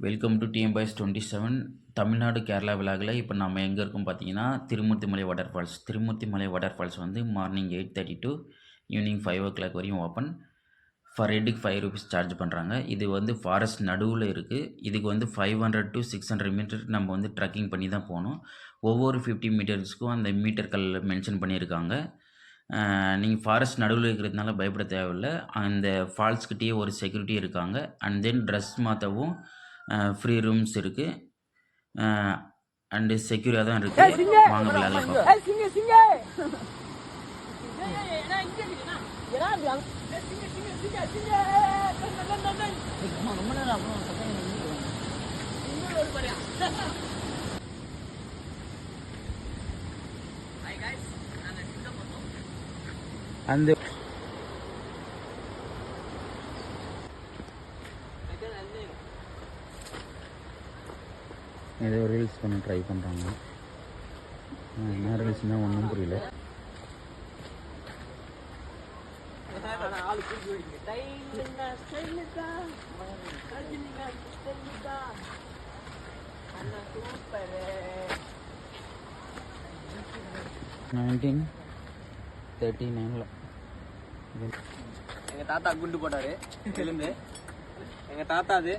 Welcome to T M boys twenty seven Tamil Nadu Kerala விழாவில் இப்போ நம்ம எங்கே இருக்கோம் பார்த்தீங்கன்னா Thirumoorthimalai water falls Thirumoorthimalai water falls வந்து morning eight thirty to evening five o'clock வரையும் ஓப்பன் ஃபார் ஹெட்டுக்கு ஃபைவ் ருபீஸ் சார்ஜ் பண்ணுறாங்க இது வந்து ஃபாரஸ்ட் நடுவில் இருக்குது இதுக்கு வந்து five hundred to six hundred meter நம்ம வந்து ட்ரக்கிங் பண்ணி தான் போகணும். ஒவ்வொரு ஃபிஃப்டி மீட்டர்ஸ்க்கும் அந்த மீட்டர் கல்லில் மென்ஷன் பண்ணியிருக்காங்க. நீங்கள் ஃபாரஸ்ட் நடுவில் இருக்கிறதுனால பயப்பட தேவையில்லை. அந்த ஃபால்ஸ்கிட்டேயே ஒரு செக்யூரிட்டி இருக்காங்க. அண்ட் தென் ட்ரெஸ் மாற்றவும் ஃப்ரீ ரூம்ஸ் இருக்கு. அண்டு செக்யூரியா தான் இருக்கு. வாங்க விளையாடலாம் அந்த ஏதோ ரீல்ஸ் பண்ண ட்ரை பண்ணுறாங்க என்ன ரீல்ஸ்னால் ஒன்றும் புரியல. நைன்டீன் தேர்ட்டி நைனில் எங்கள் தாத்தா குண்டு போட்டாரு எழுந்து எங்கள் தாத்தா அது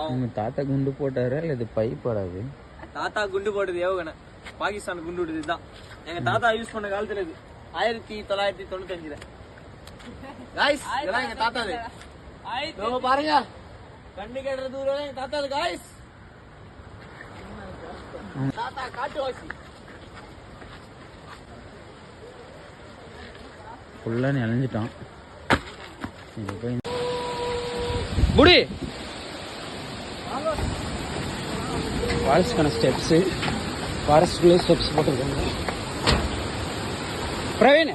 உங்கள் தாத்தா குண்டு போட்டாரா இல்லை இது பை போடாது தாத்தா குண்டு போட்டது ஏவுகணை. பாகிஸ்தான் குண்டு விடுறது தான் எங்க தாத்தா யூஸ் பண்ண காலத்துல இது. ஆயிரத்தி தொள்ளாயிரத்தி தொண்ணூத்தி அஞ்சுல காய்ஸ் இதெல்லாம் எங்க தாத்தா இது பாருங்க. கண்ணு கேடுற தூரம் எங்க தாத்தா காய்ஸ் தாத்தா காட்டுவாசி ஃபுல்லாக நினைஞ்சிட்டான். முடி. ஃபால்ஸ்க்கான ஸ்டெப்ஸு ஃபாரஸ்ட்குள்ளே ஸ்டெப்ஸ் போட்டிருக்காங்க பிரவீன்